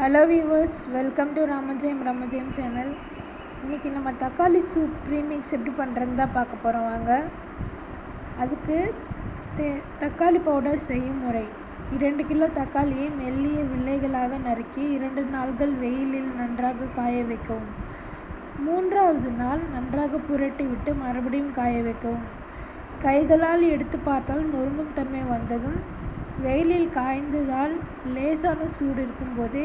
Hello viewers welcome to Ramajeyam Ramajeyam channel இன்றைக்கி நம்ம தக்காளி சூப் ப்ரீமிக்ஸ் எப்படி பண்ணுறதுன்னு தான் பார்க்க போகிறோம் வாங்க. அதுக்கு தே தக்காளி பவுடர் செய்யும் முறை. இரண்டு கிலோ தக்காளியை மெல்லிய வில்லைகளாக நறுக்கி இரண்டு நாள்கள் வெயிலில் நன்றாக காய வைக்கவும். மூன்றாவது நாள் நன்றாக புரட்டி விட்டு மறுபடியும் காய வைக்கவும். கைகளால் எடுத்து பார்த்தால் நொறுங்கும் தன்மை வந்ததும் வெயிலில் காய்ந்ததால் லேசான சூடு இருக்கும்போது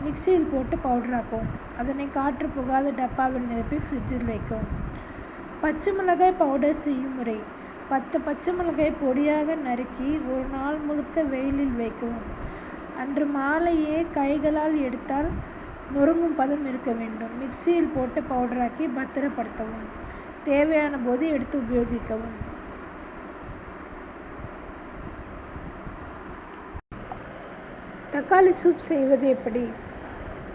மிக்சியில் போட்டு பவுடராக்கவும் அதனை காற்று புகாத டப்பாவில் நிரப்பி ஃப்ரிட்ஜில் வைக்கவும் பச்சை மிளகாய் பவுடர் செய்யும் முறை. பத்து பச்சை மிளகாய் பொடியாக நறுக்கி ஒரு நாள் முழுக்க வெயிலில் வைக்கவும். அன்று மாலையே கைகளால் எடுத்தால் நொறுங்கும் பதம் இருக்க வேண்டும். மிக்சியில் போட்டு பவுடராக்கி பத்திரப்படுத்தவும். தேவையான போது எடுத்து உபயோகிக்கவும். தக்காளி சூப் செய்வது எப்படி?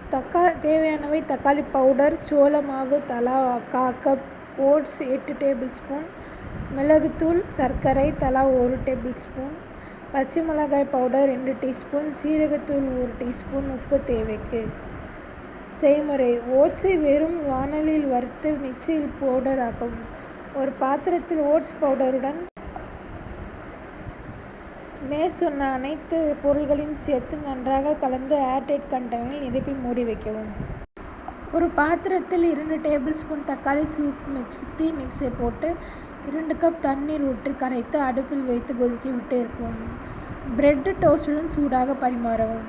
தக்கா தேவையானவை தக்காளி பவுடர் சோள மாவு தலா கா கப் ஓட்ஸ் எட்டு டேபிள் ஸ்பூன் மிளகுத்தூள் சர்க்கரை தலா ஒரு டேபிள் ஸ்பூன் பச்சை மிளகாய் பவுடர் ரெண்டு டீஸ்பூன் சீரகத்தூள் ஒரு டீஸ்பூன் உப்பு தேவைக்கு. செய்முறை. ஓட்ஸை வெறும் வானலில் வறுத்து மிக்சியில் பவுடர் ஆக்கவும். ஒரு பாத்திரத்தில் ஓட்ஸ் பவுடருடன் மேற்சொன்ன அனைத்து பொருள்களையும் சேர்த்து நன்றாக கலந்து ஏர்டைட் கண்டெய்னரில் நிரப்பி மூடி வைக்கவும். ஒரு பாத்திரத்தில் இரண்டு டேபிள் ஸ்பூன் தக்காளி சூப் மிக்ஸ் ப்ரீ மிக்ஸை போட்டு இரண்டு கப் தண்ணீர் ஊற்றி கரைத்து அடுப்பில் வைத்து கொதிக்க விட்டு இருக்கவும். பிரெட் டோஸ்டுடன் சூடாக பரிமாறவும்.